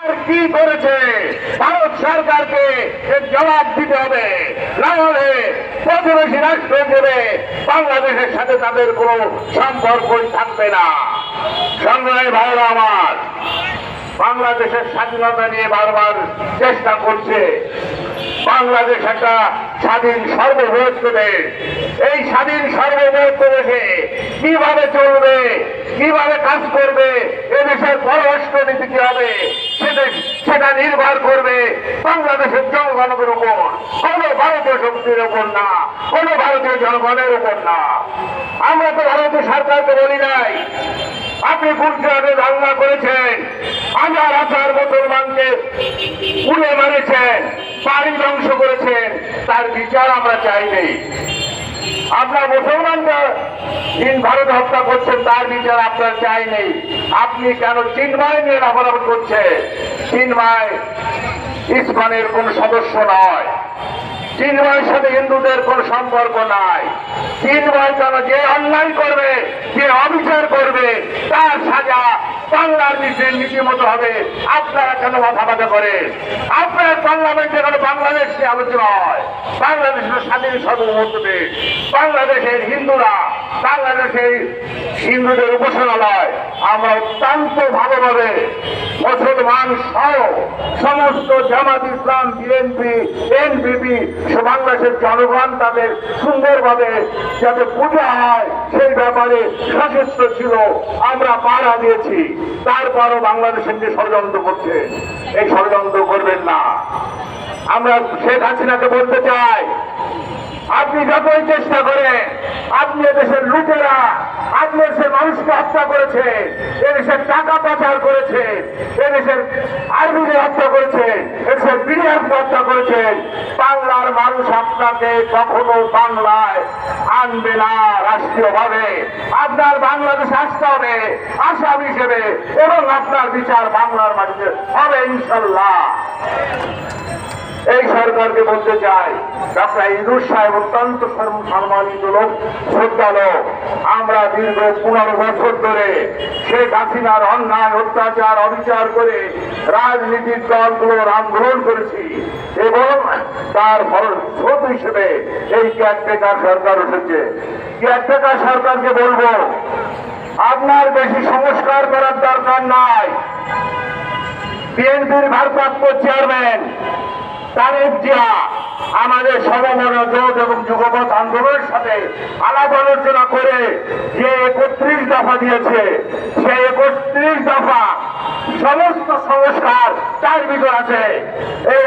কি করেছে? ভারত সরকারকে জবাব দিতে হবে। না প্রতিবেশী রাষ্ট্র হিসেবে বাংলাদেশের সাথে তাদের কোনো সম্পর্কই থাকবে না। সংগ্রামী ভাইরা আমার বাংলাদেশের স্বাধীনতা নিয়ে বারবার চেষ্টা করছে। বাংলাদেশ একটা স্বাধীন সর্ববৃহত্ত দেশ। এই স্বাধীন সর্ববৃহত্ত দেশে কীভাবে চলবে, কীভাবে কাজ করবে নীতি হবে? সেটা নির্ভর করবে বাংলাদেশের জনগণের উপর। কোনো ভারতীয় শক্তির উপর না, কোনো ভারতীয় জনগণের উপর না। আমরা তো ভারতীয় সরকারকে বলি নাই। আপনি গুজরাটে দাঙ্গা করেছেন হাজার হাজার মুসলমানকে উড়ে মেরেছেন, বাড়ি ধ্বংস করেছেন, তার বিচার আমরা চাইনি আপনার মুসলমানরা দিন ভারত হত্যা করছেন, তার বিচার আপনার চাই নেই। আপনি কেন চিন্ময় নিয়ে রাফারাফ করছে চিন্ময় ইসমানের কোন সদস্য নয়। চিন্ময়ের সাথে হিন্দুদের কোন সম্পর্ক নাই। চিন্ময় তারা যে অন্যায় করবে, যে অবিচার করবে, তার সাজা বাংলার নীতির নীতিমতো হবে। আপনারা কেন মাথা ব্যথা করেন? আপনার পার্লামেন্টে কেন বাংলাদেশ নিয়ে আলোচনা হয়? বাংলাদেশের স্বাধীন সর্বমত দেশ। বাংলাদেশের হিন্দুরা বাংলাদেশের হিন্দুদের উপাসনালয়। আমরা অত্যন্ত ভালোভাবে মুসলমান সহ সমস্ত জামাত ইসলাম, বিএনপি এনপিপি বাংলাদেশের জনগণ তাদের সুন্দরভাবে যাতে পূজা হয়, সেই ব্যাপারে সচেষ্ট ছিল, আমরা পাড়া দিয়েছি। তারপরও বাংলাদেশের যে ষড়যন্ত্র করছে, এই ষড়যন্ত্র করবেন না। আমরা শেখ হাসিনাকে বলতে চাই আপনি যতই চেষ্টা করেন আপনি এদেশের লুটেরা, আপনি এদেশের মানুষকে হত্যা করেছেন এদেশের টাকা পাচার করেছেন এদেশের আর্মিকে হত্যা করেছেন এদেশের বিডিআরকে হত্যা করেছেন বাংলার মানুষ আপনাকে কখনো বাংলায় আনবে না রাষ্ট্রীয়ভাবে। আপনার বাংলাদেশ আসতে হবে, আসাম হিসেবে, এবং আপনার বিচার বাংলার মাটিতে হবে ইনশাল্লাহ। এই সরকারকে বলতে চাই ডক্টর ইন্দুর সাহেব অত্যন্ত সম্মানিত লোক, শ্রদ্ধা লোক। আমরা দীর্ঘ পনেরো বছর ধরে শেখ হাসিনার অন্যায়, অত্যাচার, অবিচার করে রাজনীতির দলগুলোর আন্দোলন করেছি এবং তার ফলস্রোত হিসেবে এই ক্যাটটেকার সরকার উঠেছে। ক্যাটটেকার সরকারকে বলব, আপনার বেশি সংস্কার করার দরকার নাই। বিএনপির ভারপ্রাপ্ত চেয়ারম্যান তারেক জিয়া আমাদের সর্বমনোযোগ এবং যুগপথ আন্দোলনের সাথে আলাপ আলোচনা করে যে একত্রিশ দফা দিয়েছে, সে একত্রিশ দফা সমস্ত সংস্কার তার ভিতর আছে। এই